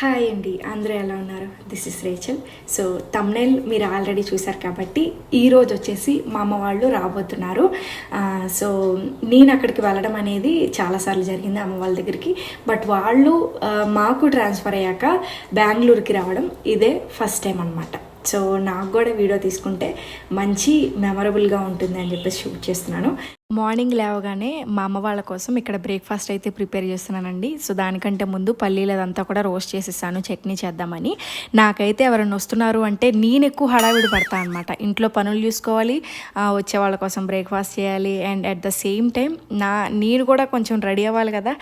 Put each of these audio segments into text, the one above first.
Hi అండి అందరూ ఎలా ఉన్నారు? This is Rachel so thumbnail మీరు ఆల్రెడీ చూశారు కాబట్టి ఈరోజు వచ్చేసి మా అమ్మ వాళ్ళు రాబోతున్నారు. సో నేను అక్కడికి వెళ్ళడం అనేది చాలాసార్లు జరిగింది అమ్మ వాళ్ళ దగ్గరికి. బట్ వాళ్ళు మాకు ట్రాన్స్ఫర్ అయ్యాక బెంగళూరుకి రావడం ఇదే ఫస్ట్ టైం అనమాట సో నాకు కూడా వీడియో తీసుకుంటే మంచి మెమరబుల్గా ఉంటుంది అని చెప్పేసి షూట్ చేస్తున్నాను. మార్నింగ్ లేవగానే మా అమ్మ వాళ్ళ కోసం ఇక్కడ బ్రేక్ఫాస్ట్ అయితే ప్రిపేర్ చేస్తున్నానండి. సో దానికంటే ముందు పల్లీలు అదంతా కూడా రోస్ట్ చేసేసాను చట్నీ చేద్దామని. నాకైతే ఎవరైనా వస్తున్నారు అంటే నేను ఎక్కువ హడావిడి పడతా అనమాట ఇంట్లో పనులు చూసుకోవాలి వచ్చే వాళ్ళ కోసం బ్రేక్ఫాస్ట్ చేయాలి and at the same time నా నేను కూడా కొంచెం రెడీ అవ్వాలి కదా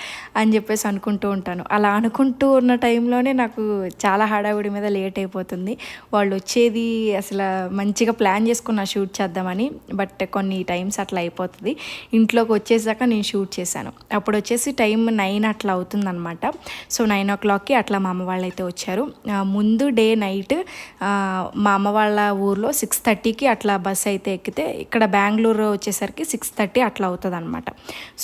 అని చెప్పేసి అనుకుంటూ ఉంటాను. అలా అనుకుంటూ ఉన్న టైంలోనే నాకు చాలా హడావిడి మీద లేట్ అయిపోతుంది. వాళ్ళు వచ్చేది అసలు మంచిగా ప్లాన్ చేసుకున్న షూట్ చేద్దామని బట్ కొన్ని టైమ్స్ అట్లా అయిపోతుంది. ఇంట్లోకి వచ్చేసాక నేను షూట్ చేశాను. అప్పుడు వచ్చేసి టైం నైన్ అట్లా అవుతుందన్నమాట. సో నైన్ ఓ క్లాక్కి అట్లా మా అమ్మ వాళ్ళు అయితే వచ్చారు ముందు డే నైట్ మా అమ్మ వాళ్ళ ఊర్లో సిక్స్ థర్టీకి అట్లా బస్ అయితే ఎక్కితే ఇక్కడ బెంగళూరు వచ్చేసరికి సిక్స్ థర్టీ అట్లా అవుతుంది అనమాట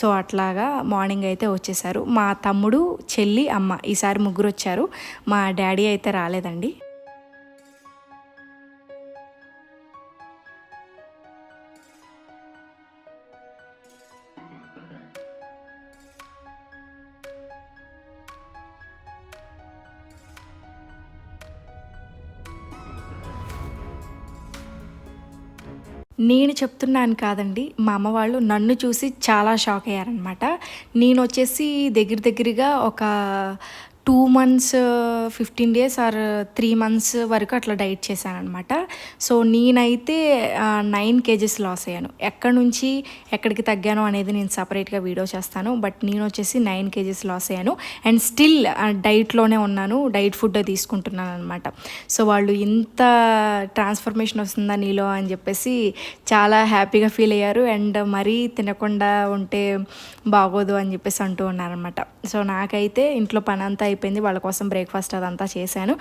సో అట్లాగా మార్నింగ్ అయితే వచ్చేసారు. మా తమ్ముడు చెల్లి అమ్మ ఈసారి ముగ్గురు వచ్చారు. మా డాడీ అయితే రాలేదండి. నేను చెప్తున్నాను కాదండి మా అమ్మ వాళ్ళు నన్ను చూసి చాలా షాక్ అయ్యారనమాట నేను వచ్చేసి దగ్గర దగ్గరగా ఒక two months fifteen days or three months వరకు అట్లా డైట్ చేశాను అనమాట సో నేనైతే నైన్ కేజెస్ లాస్ అయ్యాను. ఎక్కడి నుంచి ఎక్కడికి తగ్గాను అనేది నేను సపరేట్గా వీడియో చేస్తాను. బట్ నేను వచ్చేసి నైన్ కేజెస్ లాస్ అయ్యాను. అండ్ స్టిల్ డైట్లోనే ఉన్నాను. డైట్ ఫుడ్ తీసుకుంటున్నాను అనమాట సో వాళ్ళు ఇంత ట్రాన్స్ఫర్మేషన్ వస్తుందా నీలో అని చెప్పేసి చాలా హ్యాపీగా ఫీల్ అయ్యారు. అండ్ మరీ తినకుండా ఉంటే బాగోదు అని చెప్పేసి అంటూ ఉన్నారనమాట సో నాకైతే ఇంట్లో పని అంతా అయిపోయింది. వాళ్ళ కోసం బ్రేక్ఫాస్ట్ అదంతా చేశాను.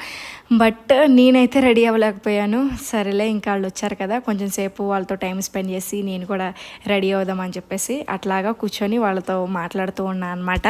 బట్ నేనైతే రెడీ అవ్వలేకపోయాను. సరేలే ఇంకా వాళ్ళు వచ్చారు కదా కొంచెం సేపు వాళ్ళతో టైం స్పెండ్ చేసి నేను కూడా రెడీ అవుదామని చెప్పేసి అట్లాగా కూర్చొని వాళ్ళతో మాట్లాడుతూ ఉన్నాను అనమాట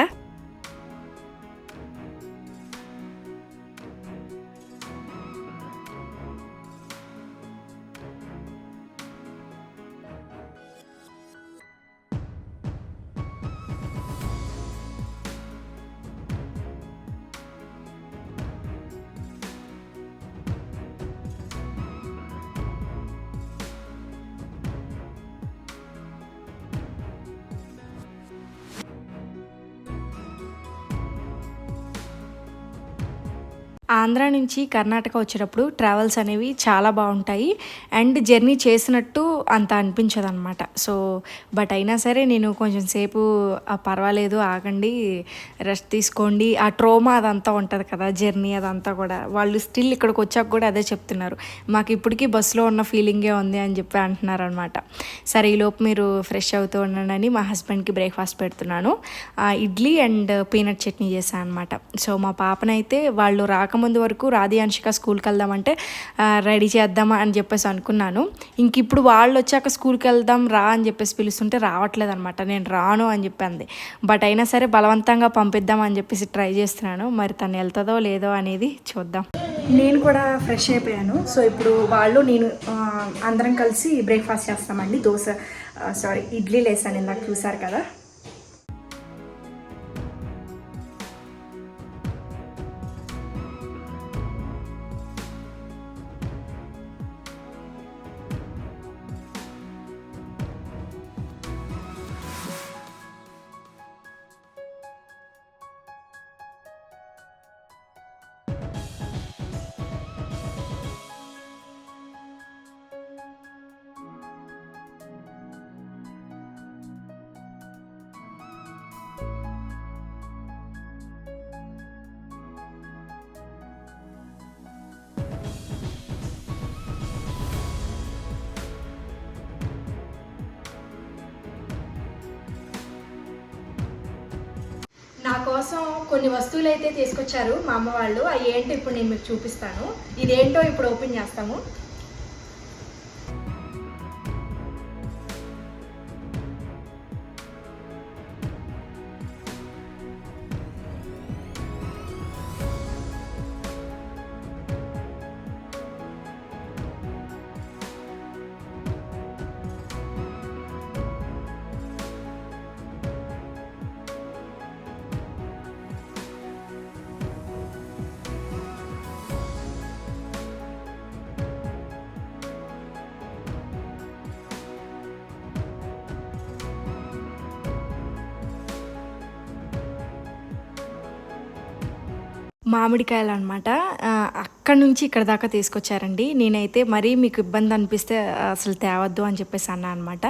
ఆంధ్ర నుంచి కర్ణాటక వచ్చేటప్పుడు ట్రావెల్స్ అనేవి చాలా బాగుంటాయి. అండ్ జర్నీ చేసినట్టు అంత అనిపించదు అనమాట సో బట్ అయినా సరే నేను కొంచెం సేపు పర్వాలేదు ఆగండి రెస్ట్ తీసుకోండి. ఆ ట్రోమా అదంతా ఉంటుంది కదా జర్నీ అదంతా కూడా. వాళ్ళు స్టిల్ ఇక్కడికి వచ్చాక కూడా అదే చెప్తున్నారు. మాకు ఇప్పటికీ బస్సులో ఉన్న ఫీలింగే ఉంది అని చెప్పి అంటున్నారు అనమాట సరే ఈలోపు మీరు ఫ్రెష్ అవుతూ ఉండండి అని మా హస్బెండ్కి బ్రేక్ఫాస్ట్ పెడుతున్నాను. ఆ, ఇడ్లీ అండ్ పీనట్ చట్నీ చేశాను అనమాట సో మా పాపనైతే వాళ్ళు ముందు వరకు రాధి అంశిక స్కూల్కి వెళ్దామంటే రెడీ చేద్దామా అని చెప్పేసి అనుకున్నాను. ఇంక ఇప్పుడు వాళ్ళు వచ్చాక స్కూల్కి వెళ్దాం రా అని చెప్పేసి పిలుస్తుంటే రావట్లేదు అనమాట నేను రాను అని చెప్పింది. బట్ అయినా సరే బలవంతంగా పంపిద్దాం అని చెప్పేసి ట్రై చేస్తున్నాను. మరి తను వెళ్తుందో లేదో అనేది చూద్దాం. నేను కూడా ఫ్రెష్ అయిపోయాను. సో ఇప్పుడు వాళ్ళు నేను అందరం కలిసి బ్రేక్ఫాస్ట్ చేస్తామండి. దోశ సారీ ఇడ్లీ లేసాను ఇందాక చూసారు కదా. నా కోసం కొన్ని వస్తువులు అయితే తీసుకొచ్చారు మా అమ్మ వాళ్ళు. అవి ఏంటో ఇప్పుడు నేను మీకు చూపిస్తాను. ఇదేంటో ఇప్పుడు ఓపెన్ చేస్తాము. మామిడికాయలు అనమాట అక్కడ నుంచి ఇక్కడ దాకా తీసుకొచ్చారండి. నేనైతే మరీ మీకు ఇబ్బంది అనిపిస్తే అసలు తేవద్దు అని చెప్పేసి అన్నా అనమాట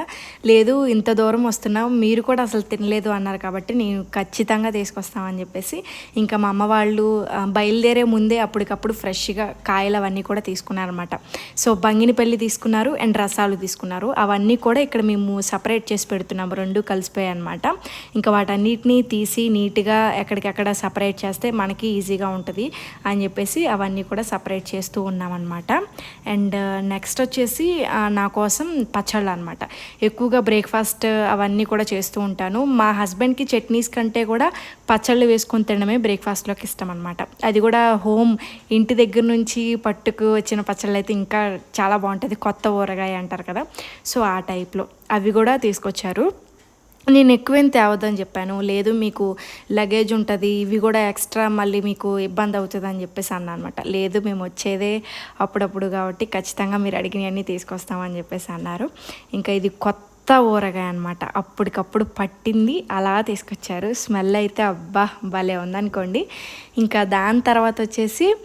లేదు ఇంత దూరం వస్తున్నాం మీరు కూడా అసలు తినలేదు అన్నారు కాబట్టి నేను ఖచ్చితంగా తీసుకొస్తామని చెప్పేసి ఇంకా మా అమ్మ వాళ్ళు బయలుదేరే ముందే అప్పటికప్పుడు ఫ్రెష్గా కాయలు అవన్నీ కూడా తీసుకున్నారనమాట సో బంగినపల్లి తీసుకున్నారు అండ్ రసాలు తీసుకున్నారు. అవన్నీ కూడా ఇక్కడ మేము సపరేట్ చేసి పెడుతున్నాము రెండు కలిసిపోయాయి అనమాట ఇంకా వాటన్నిటిని తీసి నీట్గా ఎక్కడికెక్కడ సపరేట్ చేస్తే మనకి ఈజీగా ఉంటుంది అని చెప్పేసి అవన్నీ కూడా సపరేట్ చేస్తూ ఉన్నామన్నమాట. అండ్ నెక్స్ట్ uh, వచ్చేసి నా కోసం పచ్చళ్ళు అనమాట ఎక్కువగా బ్రేక్ఫాస్ట్ uh, అవన్నీ కూడా చేస్తూ ఉంటాను. మా హస్బెండ్కి చట్నీస్ కంటే కూడా పచ్చళ్ళు వేసుకొని తినడమే బ్రేక్ఫాస్ట్లోకి ఇష్టం అనమాట అది కూడా హోమ్ ఇంటి దగ్గర నుంచి పట్టుకు వచ్చిన పచ్చళ్ళు అయితే ఇంకా చాలా బాగుంటుంది. కొత్త ఊరగాయ అంటారు కదా. సో ఆ టైప్లో అవి కూడా తీసుకొచ్చారు. నేను ఎక్కువేం తేవద్దని చెప్పాను. లేదు మీకు లగేజ్ ఉంటుంది ఇవి కూడా ఎక్స్ట్రా మళ్ళీ మీకు ఇబ్బంది అవుతుంది అని చెప్పేసి అన్నా అనమాట లేదు మేము వచ్చేదే అప్పుడప్పుడు కాబట్టి ఖచ్చితంగా మీరు అడిగినవన్నీ తీసుకొస్తామని చెప్పేసి అన్నారు. ఇంకా ఇది కొత్త ఊరగాయ అనమాట అప్పటికప్పుడు పట్టింది అలా తీసుకొచ్చారు. స్మెల్ అయితే అబ్బా భలే ఉందనుకోండి. ఇంకా దాని తర్వాత వచ్చేసి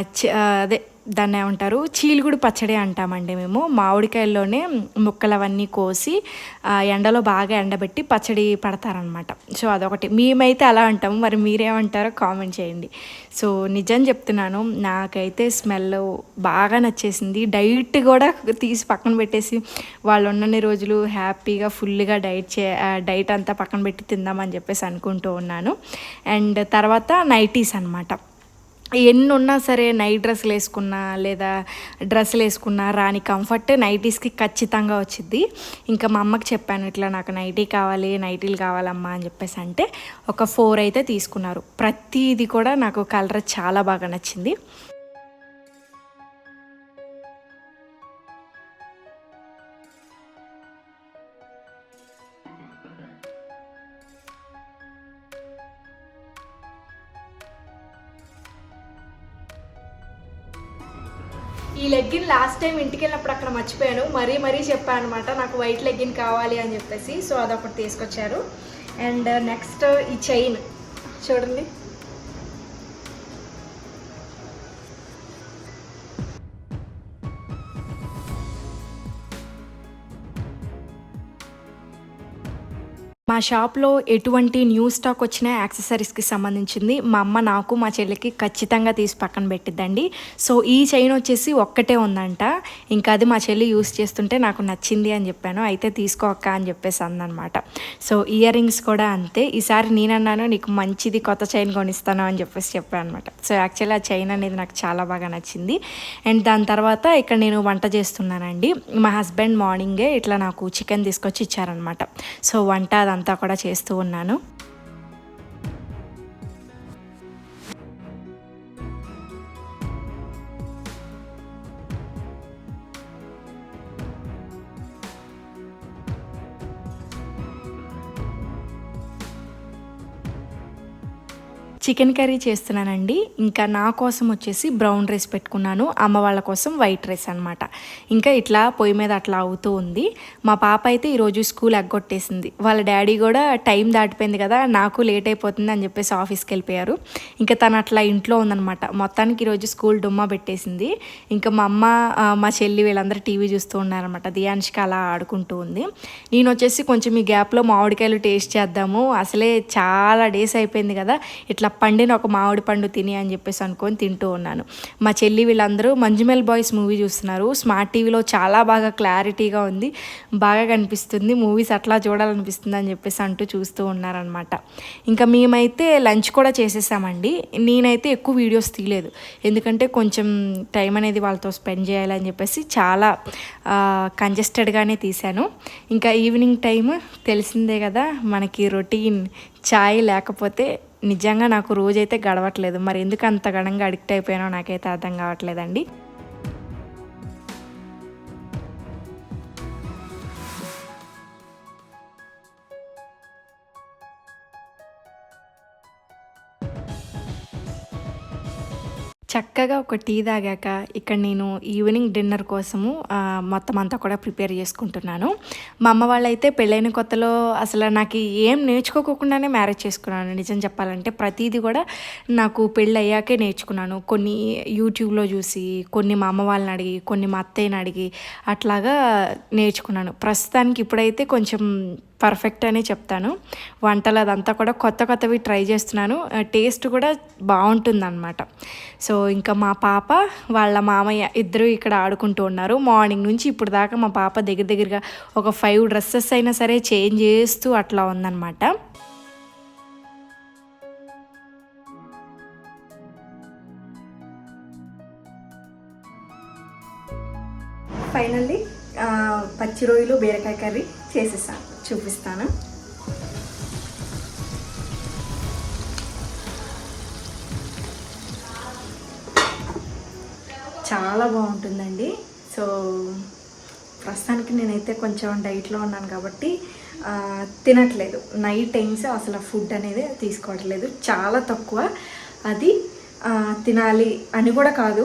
చ- అదే దాన్ని ఏమంటారు? చీలుగుడు పచ్చడి అంటామండి మేము. మామిడికాయల్లోనే ముక్కలు అవన్నీ కోసి ఆ, ఎండలో బాగా ఎండబెట్టి పచ్చడి పడతారనమాట. సో అదొకటి. మేమైతే అలా అంటాము. మరి మీరేమంటారో కామెంట్ చేయండి. సో నిజం చెప్తున్నాను. నాకైతే స్మెల్ బాగా నచ్చేసింది. డైట్ కూడా తీసి పక్కన పెట్టేసి వాళ్ళు ఉన్నన్ని రోజులు హ్యాపీగా ఫుల్గా డైట్ చే డైట్ అంతా పక్కన పెట్టి తిందామని చెప్పేసి అనుకుంటూ ఉన్నాను. అండ్ తర్వాత నైటీస్ అనమాట ఎన్ని ఉన్నా సరే నైట్ డ్రెస్సులు వేసుకున్నా లేదా డ్రెస్సులు వేసుకున్నా రాని కంఫర్ట్ నైటీస్కి ఖచ్చితంగా వచ్చింది ఇంకా మా అమ్మకి చెప్పాను ఇట్లా నాకు నైటీ కావాలి నైటీలు కావాలమ్మా అని చెప్పేసి అంటే ఒక ఫోర్ అయితే తీసుకున్నారు. ప్రతిది కూడా నాకు కలర్ చాలా బాగా నచ్చింది. టైం ఇంటికి వెళ్ళినప్పుడు అక్కడ మర్చిపోయాను. మరీ మరీ చెప్పాను అనమాట నాకు వైట్ లెగ్గిన్ కావాలి అని చెప్పేసి. సో అదొకటి తీసుకొచ్చారు. అండ్ నెక్స్ట్ ఈ చైన్ చూడండి. మా షాప్లో ఎటువంటి న్యూ స్టాక్ వచ్చిన యాక్సెసరీస్కి సంబంధించింది మా అమ్మ నాకు మా చెల్లికి ఖచ్చితంగా తీసి పక్కన పెట్టిద్దండి. సో ఈ చైన్ వచ్చేసి ఒక్కటే ఉందంట. ఇంకా అది మా చెల్లి యూస్ చేస్తుంటే నాకు నచ్చింది అని చెప్పాను. అయితే తీసుకోక్క అని చెప్పేసి అందనమాట సో ఇయర్ రింగ్స్ కూడా అంతే. ఈసారి నేనన్నాను నీకు మంచిది కొత్త చైన్ కొనిస్తాను అని చెప్పేసి చెప్పాను అనమాట సో యాక్చువల్లీ ఆ చైన్ అనేది నాకు చాలా బాగా నచ్చింది. అండ్ దాని తర్వాత ఇక్కడ నేను వంట చేస్తున్నానండి. మా హస్బెండ్ మార్నింగే ఇట్లా నాకు చికెన్ తీసుకొచ్చి ఇచ్చారనమాట సో వంట అదంతా కూడా చేస్తూ ఉన్నాను. చికెన్ కర్రీ చేస్తున్నానండి. ఇంకా నా కోసం వచ్చేసి బ్రౌన్ రైస్ పెట్టుకున్నాను. అమ్మ వాళ్ళ కోసం వైట్ రైస్ అనమాట ఇంకా ఇట్లా పొయ్యి మీద అట్లా అవుతూ ఉంది. మా పాప అయితే ఈరోజు స్కూల్ ఎగ్గొట్టేసింది. వాళ్ళ డాడీ కూడా టైం దాటిపోయింది కదా నాకు లేట్ అయిపోతుంది అని చెప్పేసి ఆఫీస్కి వెళ్ళిపోయారు. ఇంకా తను అట్లా ఇంట్లో ఉందనమాట మొత్తానికి ఈరోజు స్కూల్ డుమ్మా పెట్టేసింది. ఇంకా మా అమ్మ మా చెల్లి వీళ్ళందరూ టీవీ చూస్తూ ఉన్నారనమాట దియాన్షిక అలా ఆడుకుంటూ ఉంది. నేను వచ్చేసి కొంచెం ఈ గ్యాప్లో మామిడికాయలు టేస్ట్ చేద్దాము. అసలే చాలా డేస్ అయిపోయింది కదా ఇట్లా పండిన ఒక మామిడి పండు తిని అని చెప్పేసి అనుకొని తింటూ ఉన్నాను. మా చెల్లి వీళ్ళందరూ మంజుమెల్ బాయ్స్ మూవీ చూస్తున్నారు. స్మార్ట్ టీవీలో చాలా బాగా క్లారిటీగా ఉంది. బాగా కనిపిస్తుంది. మూవీస్ అట్లా చూడాలనిపిస్తుంది అని చెప్పేసి అంటూ చూస్తూ ఉన్నారనమాట ఇంకా మేమైతే లంచ్ కూడా చేసేసామండి. నేనైతే ఎక్కువ వీడియోస్ తీయలేదు. ఎందుకంటే కొంచెం టైం అనేది వాళ్ళతో స్పెండ్ చేయాలని చెప్పేసి చాలా కంజెస్టెడ్గానే తీశాను. ఇంకా ఈవినింగ్ టైం తెలిసిందే కదా మనకి రొటీన్ ఛాయ్ లేకపోతే నిజంగా నాకు రోజైతే గడవట్లేదు. మరి ఎందుకు అంత గణంగా అడిక్ట్ అయిపోయానో నాకైతే అర్థం కావట్లేదండి. చక్కగా ఒక టీ తాగాక ఇక్కడ నేను ఈవినింగ్ డిన్నర్ కోసము మొత్తం అంతా కూడా ప్రిపేర్ చేసుకుంటున్నాను. మా అమ్మ వాళ్ళైతే పెళ్ళైన కొత్తలో అసలు నాకు ఏం నేర్చుకోకుండానే మ్యారేజ్ చేసుకున్నాను. నిజం చెప్పాలంటే ప్రతిదీ కూడా నాకు పెళ్ళి అయ్యాకే నేర్చుకున్నాను. కొన్ని యూట్యూబ్లో చూసి కొన్ని మా అమ్మ వాళ్ళని అడిగి కొన్ని మా అత్తయ్యని అడిగి అట్లాగా నేర్చుకున్నాను. ప్రస్తుతానికి ఇప్పుడైతే కొంచెం పర్ఫెక్ట్ అనే చెప్తాను. వంటలు అదంతా కూడా కొత్త కొత్తవి ట్రై చేస్తున్నాను. టేస్ట్ కూడా బాగుంటుందన్నమాట. సో ఇంకా మా పాప వాళ్ళ మామయ్య ఇద్దరు ఇక్కడ ఆడుకుంటూ ఉన్నారు. మార్నింగ్ నుంచి ఇప్పుడు దాకా మా పాప దగ్గర దగ్గరగా ఒక ఫైవ్ డ్రెస్సెస్ అయినా సరే చేంజ్ చేస్తూ అట్లా ఉందన్నమాట. ఫైనల్లీ పచ్చి రొయ్యలు బీరకాయ కర్రీ. చేసేసాను చూపిస్తాను? చాలా బాగుంటుందండి. సో ప్రస్తుతానికి నేనైతే కొంచెం డైట్లో ఉన్నాను కాబట్టి తినట్లేదు. నైట్ టైమ్స్ అసలు ఫుడ్ అనేది తీసుకోవట్లేదు చాలా తక్కువ. అది తినాలి అని కూడా కాదు.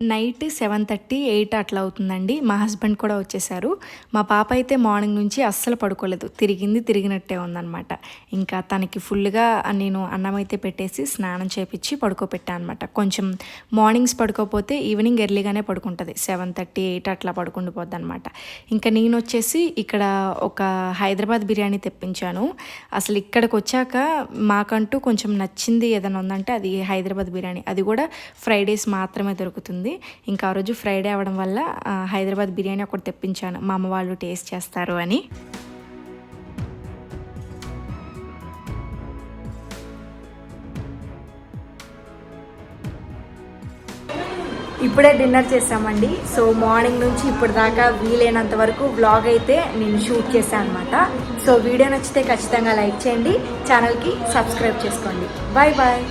నైట్ సెవెన్ థర్టీ ఎయిట్ అట్లా అవుతుందండి. మా హస్బెండ్ కూడా వచ్చేసారు. మా పాప అయితే మార్నింగ్ నుంచి అస్సలు పడుకోలేదు. తిరిగింది తిరిగినట్టే ఉందన్నమాట. ఇంకా తనకి ఫుల్గా నేను అన్నం అయితే పెట్టేసి స్నానం చేపించి పడుకోబెట్టా అనమాట కొంచెం మార్నింగ్స్ పడుకోపోతే ఈవినింగ్ ఎర్లీగానే పడుకుంటుంది. సెవెన్ థర్టీ ఎయిట్ అట్లా పడుకుండిపోద్ది అనమాట ఇంకా నేను వచ్చేసి ఇక్కడ ఒక హైదరాబాద్ బిర్యానీ తెప్పించాను. అసలు ఇక్కడికి వచ్చాక మాకంటూ కొంచెం నచ్చింది ఏదైనా ఉందంటే అది హైదరాబాద్ బిర్యానీ. అది కూడా ఫ్రైడేస్ మాత్రమే దొరుకుతుంది. ఇంకా ఆ రోజు ఫ్రైడే అవ్వడం వల్ల హైదరాబాద్ బిర్యానీ ఒకటి తెప్పించాను. మా అమ్మ వాళ్ళు టేస్ట్ చేస్తారు అని. ఇప్పుడే డిన్నర్ చేసామండి. సో మార్నింగ్ నుంచి ఇప్పుడు దాకా వీలైనంత వరకు వ్లాగ్ అయితే నేను షూట్ చేశాను అనమాట సో వీడియో నచ్చితే ఖచ్చితంగా లైక్ చేయండి. ఛానల్కి సబ్స్క్రైబ్ చేసుకోండి. Bye bye.